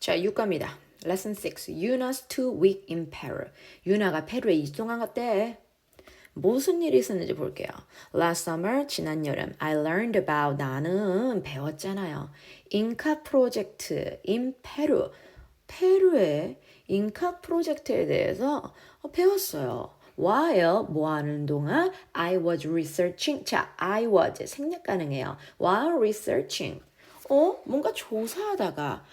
자, 6갑니다. Lesson 6. Yuna's too weak in Peru. 유나가 페루에 이동한 것 때 무슨 일이 있었는지 볼게요. Last summer, 지난 여름, I learned about, 나는 배웠잖아요. 인카 프로젝트 in Peru. 페루의 인카 프로젝트에 대해서 배웠어요. While 뭐 하는 동안 I was researching. 자, I was 생략 가능해요. While researching. 어? 뭔가 조사하다가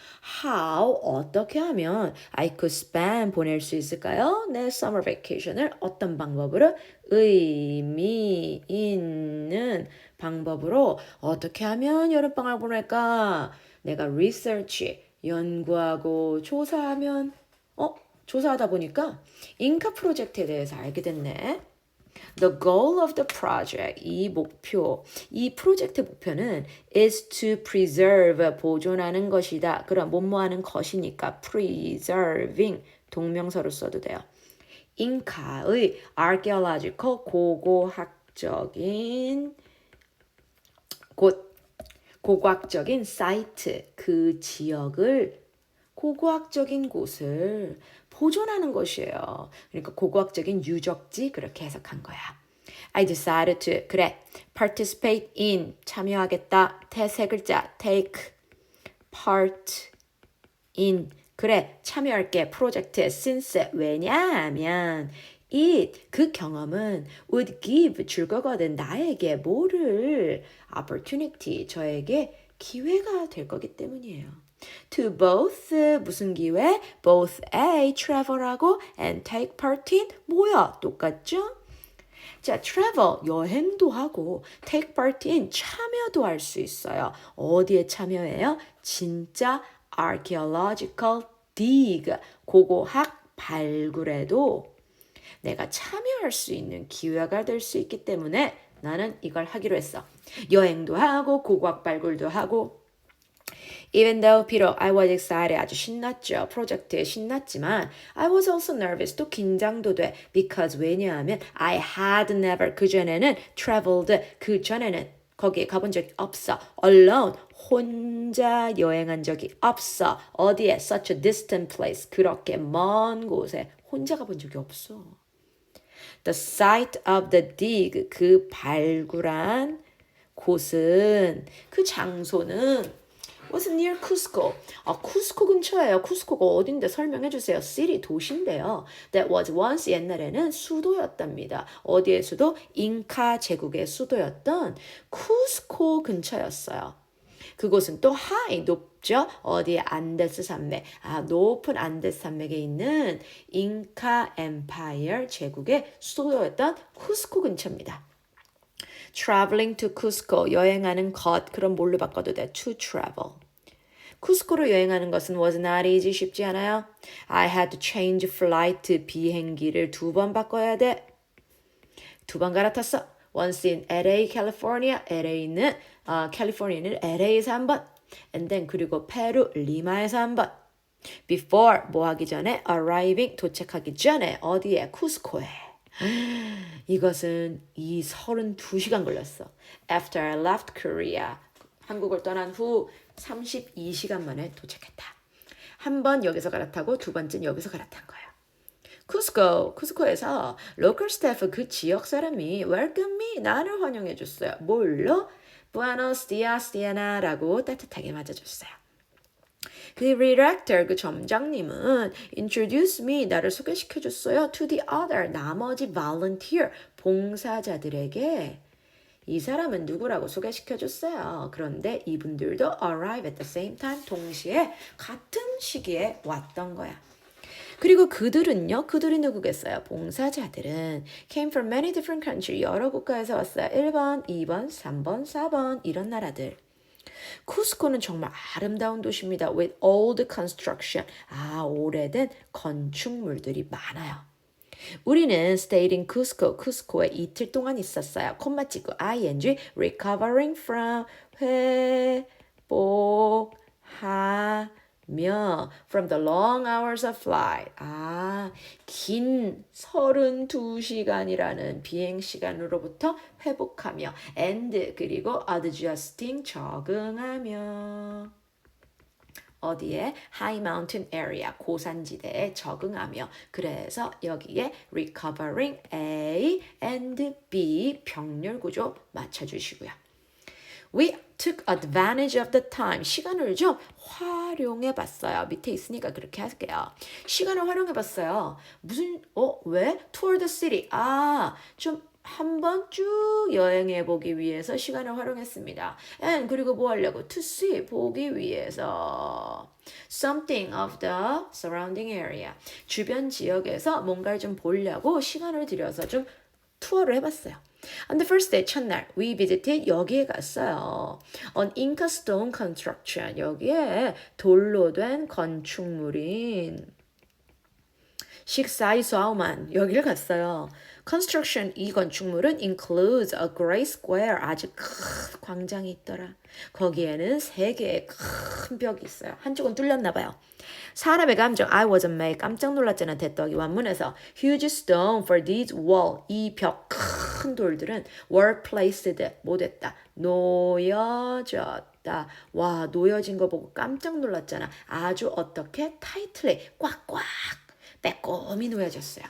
how 어떻게 하면 I could spend 보낼 수 있을까요? 내 summer vacation을 어떤 방법으로 의미 있는 방법으로 어떻게 하면 여름방학을 보낼까? 내가 research 연구하고 조사하면 어? 조사하다 보니까 인카 프로젝트에 대해서 알게 됐네. The goal of the project, 이 목표, 이 프로젝트 목표는 is to preserve, 보존하는 것이다. 그럼 뭐뭐하는 것이니까 preserving, 동명사로 써도 돼요. 잉카의 archaeological, 고고학적인 곳, 고고학적인 사이트, 그 지역을 고고학적인 곳을 보존하는 것이에요. 그러니까 고고학적인 유적지 그렇게 해석한 거야. I decided to 그래 participate in 참여하겠다 세 글자 take part in 그래 참여할게 프로젝트 since 왜냐하면 it 그 경험은 would give 줄 거거든 나에게 뭐를 opportunity 저에게 기회가 될 거기 때문이에요. To both 무슨 기회? both A travel하고 and take part in 뭐야? 똑같죠? 자, travel 여행도 하고 take part in 참여도 할 수 있어요. 어디에 참여해요? 진짜 archaeological dig 고고학 발굴에도 내가 참여할 수 있는 기회가 될 수 있기 때문에 나는 이걸 하기로 했어. 여행도 하고 고고학 발굴도 하고 Even though 비록 I was excited 아주 신났죠. 프로젝트에 신났지만 I was also nervous 또 긴장도 돼. Because 왜냐하면 I had never 그 전에는 traveled 그 전에는 거기에 가본 적이 없어. Alone 혼자 여행한 적이 없어. 어디에 such a distant place 그렇게 먼 곳에 혼자 가본 적이 없어. The site of the dig 그 발굴한 곳은 그 장소는 was near Cusco. 아, 쿠스코 근처예요. 쿠스코가 어딘데 설명해 주세요. city 도시인데요. That was once 옛날에는 수도였답니다. 어디의 수도? 잉카 제국의 수도였던 쿠스코 근처였어요. 그곳은 또 high 높죠. 어디에 안데스 산맥. 아, 높은 안데스 산맥에 있는 잉카 엠파이어 제국의 수도였던 쿠스코 근처입니다. Traveling to Cusco 여행하는 것 그럼 뭘로 바꿔도 돼? to travel. 쿠스코로 여행하는 것은 was not easy 쉽지 않아요. I had to change flight 비행기를 두 번 바꿔야 돼. 두 번 갈아탔어. Once in LA, California. LA는 어, 캘리포니아는 LA에서 한 번. And then 그리고 페루 리마에서 한 번. Before 뭐 하기 전에 arriving 도착하기 전에 어디에 쿠스코에. 이것은 이 32시간 걸렸어. After I left Korea. 한국을 떠난 후 32시간 만에 도착했다. 한 번 여기서 갈아타고 두 번째는 여기서 갈아탄 거야. 쿠스코, 쿠스코에서 로컬 스태프 그 지역 사람이 me, 나를 환영해 줬어요. 뭘로? Buenos dias, Diana라고 따뜻하게 맞아줬어요. 그 리렉터, 그 점장님은 introduce me, 나를 소개시켜 줬어요. to the other, 나머지 volunteer, 봉사자들에게 이 사람은 누구라고 소개시켜 줬어요. 그런데 이분들도 arrive at the same time, 동시에 같은 시기에 왔던 거야. 그리고 그들은요, 그들이 누구겠어요? 봉사자들은 came from many different countries, 여러 국가에서 왔어요. 1번, 2번, 3번, 4번, 이런 나라들. 쿠스코는 정말 아름다운 도시입니다. with old construction. 아, 오래된 건축물들이 많아요. 우리는 stayed in Cusco, 쿠스코에 이틀 동안 있었어요. 콤마 찍고 ing recovering from 회복하 며 from the long hours of flight. 아, 긴 32시간이라는 비행 시간으로부터 회복하며 and 그리고 adjusting 적응하며 어디에 high mountain area 고산지대에 적응하며 그래서 여기에 recovering A and B 병렬 구조 맞춰 주시고요. We took advantage of the time. 시간을 좀 활용해 봤어요. 밑에 있으니까 그렇게 할게요. 시간을 활용해 봤어요. 무슨 어 왜? Tour the city. 아, 좀 한번 쭉 여행해 보기 위해서 시간을 활용했습니다. And 그리고 뭐 하려고? To see 보기 위해서 something of the surrounding area 주변 지역에서 뭔가를 좀 보려고 시간을 들여서 좀 투어를 해봤어요. On the first day, 첫날, we visited, 여기에 갔어요. On Inca stone construction, 여기에 돌로 된 건축물인 식사이 수아우만 여기를 갔어요. Construction 이 건축물은 includes a great square 아주 큰 광장이 있더라. 거기에는 세 개의 큰 벽이 있어요. 한쪽은 뚫렸나 봐요. 사람의 감정 I was amazed 깜짝 놀랐잖아 대떡이 완문에서 huge stone for these wall 이 벽 큰 돌들은 were placed 못 했다 놓여졌다 와 놓여진 거 보고 깜짝 놀랐잖아 아주 어떻게 타이틀리 꽉꽉 빼꼼히 놓여졌어요.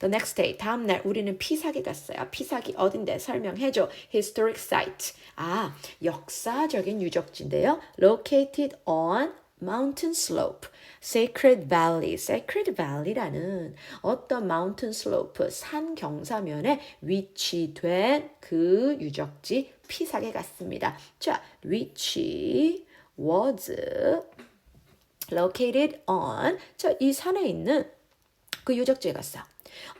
The next day, 다음 날 우리는 피사기 갔어요. 피사기 어딘데 설명해줘. Historic site. 아, 역사적인 유적지인데요. Located on mountain slope. Sacred Valley. Sacred Valley라는 어떤 mountain slope, 산 경사면에 위치된 그 유적지 피사기 갔습니다. 자, 위치 was located on 자, 이 산에 있는 그 유적지에 갔어.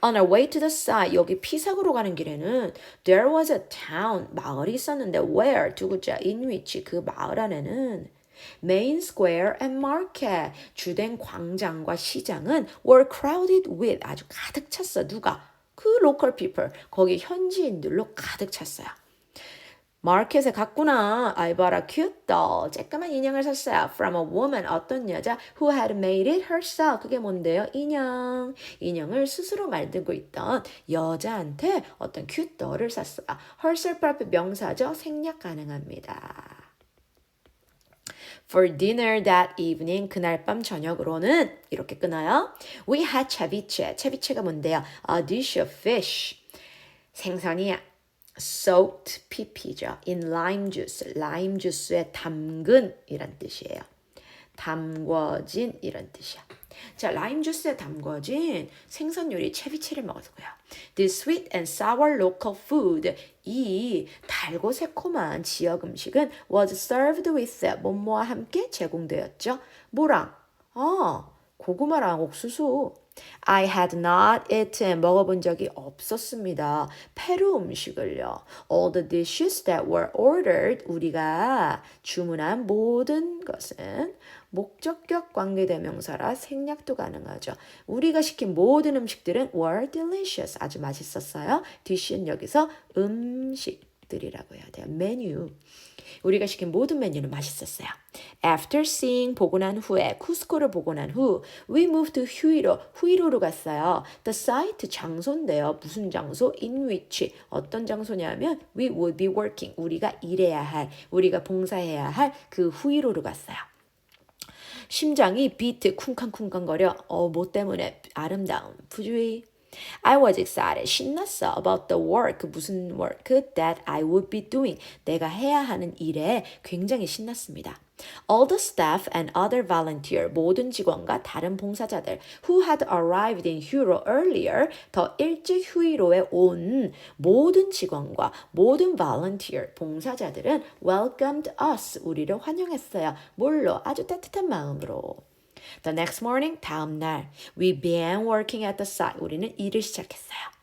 On our way to the site 여기 피사구로 가는 길에는 there was a town 마을이 있었는데 where 두 글자 in which 그 마을 안에는 Main Square and Market 주된 광장과 시장은 were crowded with 아주 가득 찼어 누가 그 local people 거기 현지인들로 가득 찼어요. 마켓에 갔구나. Cute doll. 쬐끄만 인형을 샀어요. From a woman. 어떤 여자 who had made it herself. 그게 뭔데요? 인형. 인형을 스스로 만들고 있던 여자한테 어떤 doll을 샀어요. herself 앞에 명사죠. 생략 가능합니다. For dinner that evening, 그날 밤 저녁으로는 이렇게 끊어요. We had ceviche. ceviche가 뭔데요? A dish of fish. 생선이야. soaked pp죠. in lime juice. 라임 주스에 담근 이란 뜻이에요. 담궈진 이런 뜻이야. 자, 라임 주스에 담궈진 생선 요리 채비체를 먹었고요. This sweet and sour local food 이 달고 새콤한 지역 음식은 was served with 뭐뭐와 함께 제공되었죠. 뭐랑? 어, 고구마랑 옥수수. I had not eaten 먹어본 적이 없었습니다. 페루 음식을요. All the dishes that were ordered 우리가 주문한 모든 것은 목적격 관계대명사라 생략도 가능하죠. 우리가 시킨 모든 음식들은 were delicious 아주 맛있었어요. dish는 여기서 음식들이라고 해야 돼요. 메뉴. 우리가 시킨 모든 메뉴는 맛있었어요. After seeing 보고 난 후에 쿠스코를 보고 난 후 we moved to 후이로 후이로로 갔어요. The site 장소인데요. 무슨 장소? In which 어떤 장소냐면 we would be working 우리가 일해야 할 우리가 봉사해야 할 그 후이로로 갔어요. 심장이 비트 쿵쾅쿵쾅거려. 어 뭐 때문에 아름다움. 부주의 I was excited. 신났어. About the work. 무슨 work that I would be doing. 내가 해야 하는 일에 굉장히 신났습니다. All the staff and other volunteer, 모든 직원과 다른 봉사자들 who had arrived in Huro earlier, 더 일찍 휴이로에 온 모든 직원과 모든 volunteer, 봉사자들은 welcomed us, 우리를 환영했어요. 뭘로? 아주 따뜻한 마음으로. The next morning, 다음 날, we began working at the site. 우리는 일을 시작했어요.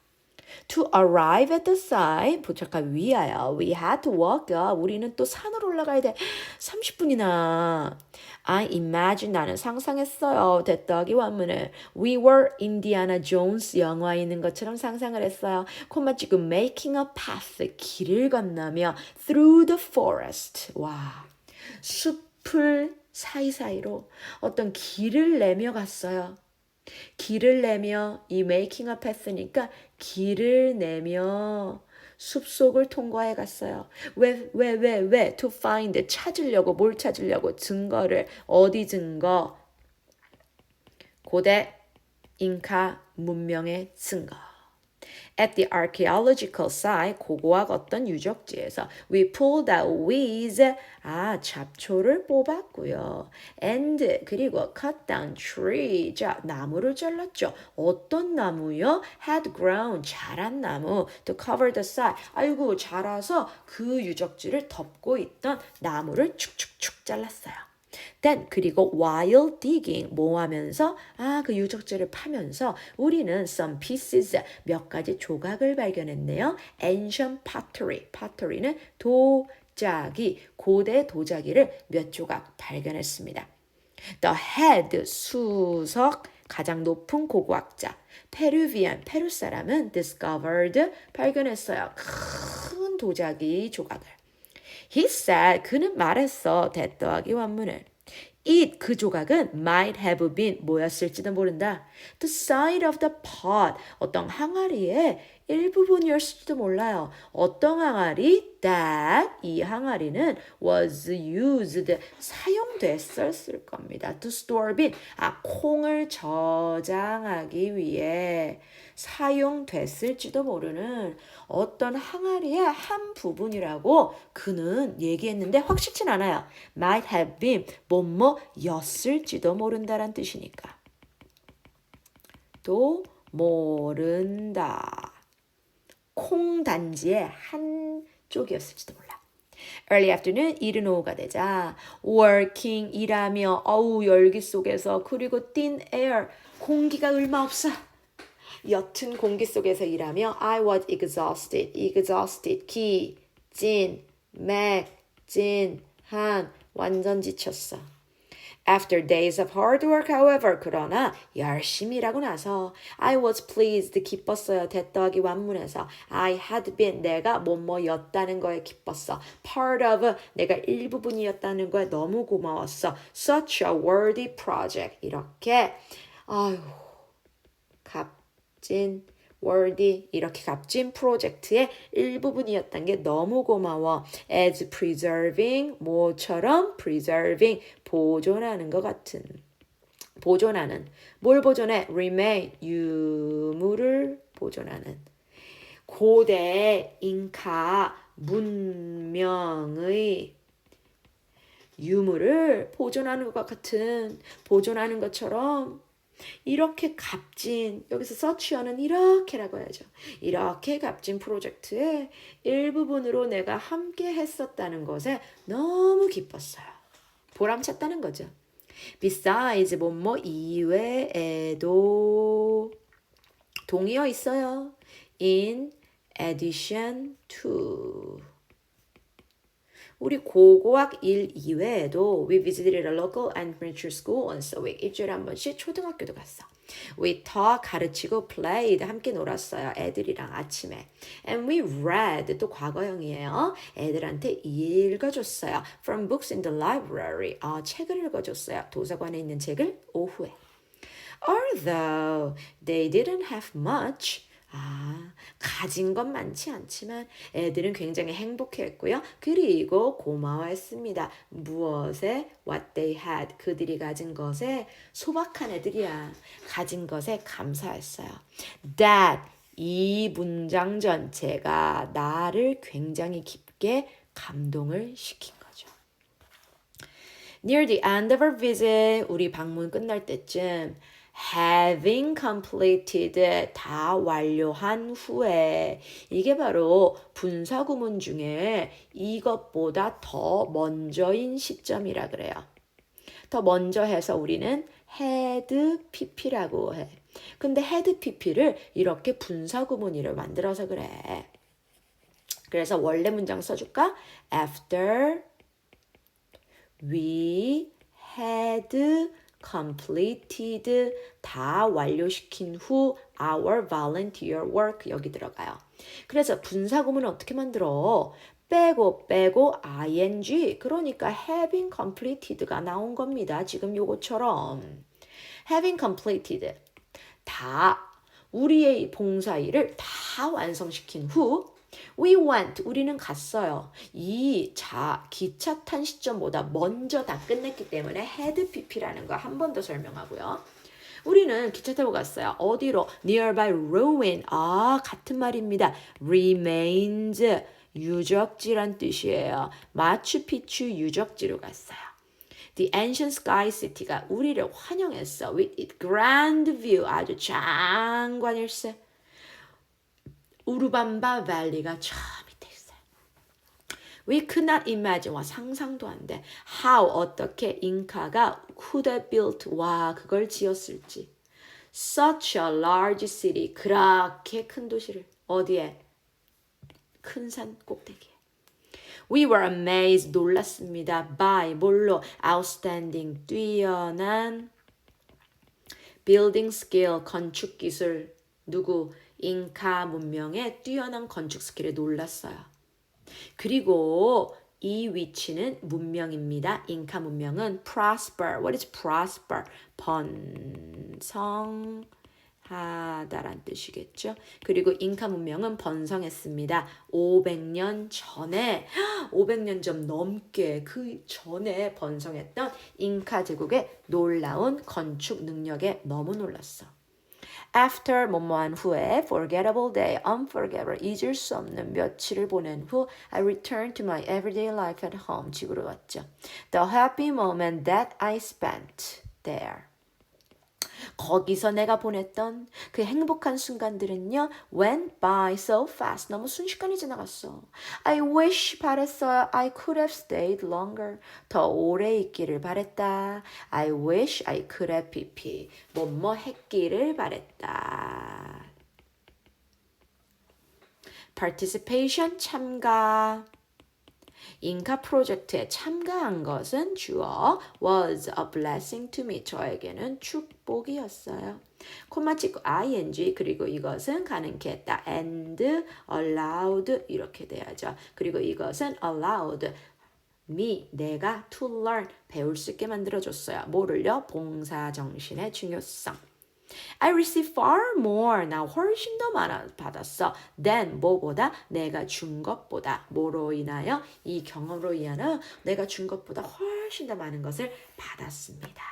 To arrive at the site, 도착하기 위하여, we had to walk up. 우리는 또 산으로 올라가야 돼. 30분이나. I imagine 나는 상상했어요. 됐더기 원문을. We were Indiana Jones 영화에 있는 것처럼 상상을 했어요. 콤마 지금 making a path. 길을 건너며 through the forest. 와. 숲을 사이사이로 어떤 길을 내며 갔어요. 길을 내며 이 making a path니까 길을 내며 숲속을 통과해 갔어요. 왜, 왜, 왜, 왜? To find, 찾으려고, 뭘 찾으려고? 증거를. 어디 증거? 고대 잉카 문명의 증거. At the archaeological site, 고고학 어떤 유적지에서 we pulled out weeds, 아 잡초를 뽑았고요. And 그리고 cut down tree, 자 나무를 잘랐죠. 어떤 나무요? Had grown, 자란 나무 to cover the site. 아이고 자라서 그 유적지를 덮고 있던 나무를 축축축 잘랐어요. Then 그리고 while digging 뭐 하면서 아 그 유적지를 파면서 우리는 some pieces 몇 가지 조각을 발견했네요. Ancient pottery pottery는 도자기 고대 도자기를 몇 조각 발견했습니다. The head 수석 가장 높은 고고학자 페루비안 페루 사람은 discovered 발견했어요. 큰 도자기 조각을. Said 그는 말했어 대더하기 원문을 It 그 조각은 might have been 뭐였을지도 모른다. The side of the pot 어떤 항아리의 일부분이었을지도 몰라요. 어떤 항아리? That 이 항아리는 was used 사용됐었을 겁니다. To store bean 아 콩을 저장하기 위해 사용됐을지도 모르는 어떤 항아리의 한 부분이라고 그는 얘기했는데 확실치 않아요. might have been 뭐뭐였을지도 모른다란 뜻이니까. 또 모른다. 콩 단지의 한 쪽이었을지도 몰라. Early afternoon, 이른 오후가 되자 working, 일하며 어우 열기 속에서 그리고 thin air, 공기가 얼마 없어. 옅은 공기 속에서 일하며 I was exhausted, exhausted, 기, 진, 맥, 진, 한, 완전 지쳤어. After days of hard work, however, 그러나 열심히 일하고 나서 I was pleased, 기뻤어요. 대더하기 완문에서 I had been, 내가 뭐뭐였다는 거에 기뻤어. Part of, 내가 일부분이었다는 거에 너무 고마웠어. Such a worthy project. 이렇게 아유 값진 worthy 이렇게 값진 프로젝트의 일부분이었던 게 너무 고마워. as preserving 뭐처럼 preserving 보존하는 것 같은 보존하는 뭘 보존해? remain 유물을 보존하는 고대 잉카 문명의 유물을 보존하는 것 같은 보존하는 것처럼 이렇게 값진 여기서 서치어는 이렇게라고 해야죠. 이렇게 값진 프로젝트의 일부분으로 내가 함께 했었다는 것에 너무 기뻤어요. 보람찼다는 거죠. Besides 뭐뭐 이외에도 동의어 있어요. In addition to 우리 고고학 일 이외에도 we visited a local elementary school once a week. 일주일에 한 번씩 초등학교도 갔어. We taught 가르치고 played 함께 놀았어요. 애들이랑 아침에. And we read 또 과거형이에요. 애들한테 읽어줬어요. From books in the library. 아, 책을 읽어줬어요. 도서관에 있는 책을 오후에. Although they didn't have much. 아, 가진 건 많지 않지만 애들은 굉장히 행복했고요. 그리고 고마워했습니다. 무엇에? What they had. 그들이 가진 것에 소박한 애들이야. 가진 것에 감사했어요. That. 이 문장 전체가 나를 굉장히 깊게 감동을 시킨 거죠. Near the end of our visit, 우리 방문 끝날 때쯤 having completed 다 완료한 후에 이게 바로 분사 구문 중에 이것보다 더 먼저인 시점이라 그래요. 더 먼저 해서 우리는 had pp라고 해. 근데 had pp를 이렇게 분사 구문으로 만들어서 그래. 그래서 원래 문장 써줄까? After we had completed 다 완료시킨 후 our volunteer work 여기 들어가요. 그래서 분사 구문은 어떻게 만들어? 빼고 빼고 ing 그러니까 having completed가 나온 겁니다. 지금 요거처럼 having completed 다 우리의 봉사 일을 다 완성시킨 후 We went. 우리는 갔어요. 이 자, 기차 탄 시점보다 먼저 다 끝냈기 때문에 had pp라는 거 한 번 더 설명하고요. 우리는 기차 타고 갔어요. 어디로? Nearby ruin. 아, 같은 말입니다. Remains. 유적지란 뜻이에요. 마추픽추 유적지로 갔어요. The ancient sky city가 우리를 환영했어. With its grand view. 아주 장관일세. 우르밤바 밸리가 저 밑에 있어요. We could not imagine. 와, 상상도 안 돼. How, 어떻게 잉카가 could have built. 와, 그걸 지었을지. Such a large city. 그렇게 큰 도시를. 어디에? 큰 산 꼭대기에. We were amazed. 놀랐습니다. By, 뭘로? Outstanding. 뛰어난 building skill. 건축 기술. 누구? 잉카 문명의 뛰어난 건축 스킬에 놀랐어요. 그리고 이 위치는 문명입니다. 잉카 문명은 prosper. What is prosper? 번성 하다란 뜻이겠죠. 그리고 잉카 문명은 번성했습니다. 500년 전에 500년 좀 넘게 그 전에 번성했던 잉카 제국의 놀라운 건축 능력에 너무 놀랐어. After 뭐뭐한 후에 forgettable day, unforgettable 잊을 수 없는 며칠을 보낸 후 I returned to my everyday life at home 집으로 왔죠. The happy moment that I spent there. 거기서 내가 보냈던 그 행복한 순간들은요 went by so fast 너무 순식간에 지나갔어. I wish 바랬어요. I could have stayed longer. 더 오래 있기를 바랬다. I wish I could have pp 뭐뭐 했기를 바랬다. participation 참가 잉카 프로젝트에 참가한 것은 주어 was a blessing to me. 저에게는 축복이었어요. 콤마 찍고 ing 그리고 이것은 가능케 했다. and allowed 이렇게 돼야죠. 그리고 이것은 allowed me 내가 to learn 배울 수 있게 만들어줬어요. 뭐를요? 봉사 정신의 중요성. I received far more. 나 훨씬 더 많아 받았어. than 뭐보다 내가 준 것보다 뭐로 인하여 이 경험으로 인하여 내가 준 것보다 훨씬 더 많은 것을 받았습니다.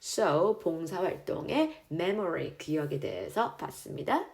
So 봉사활동의 memory 기억에 대해서 봤습니다.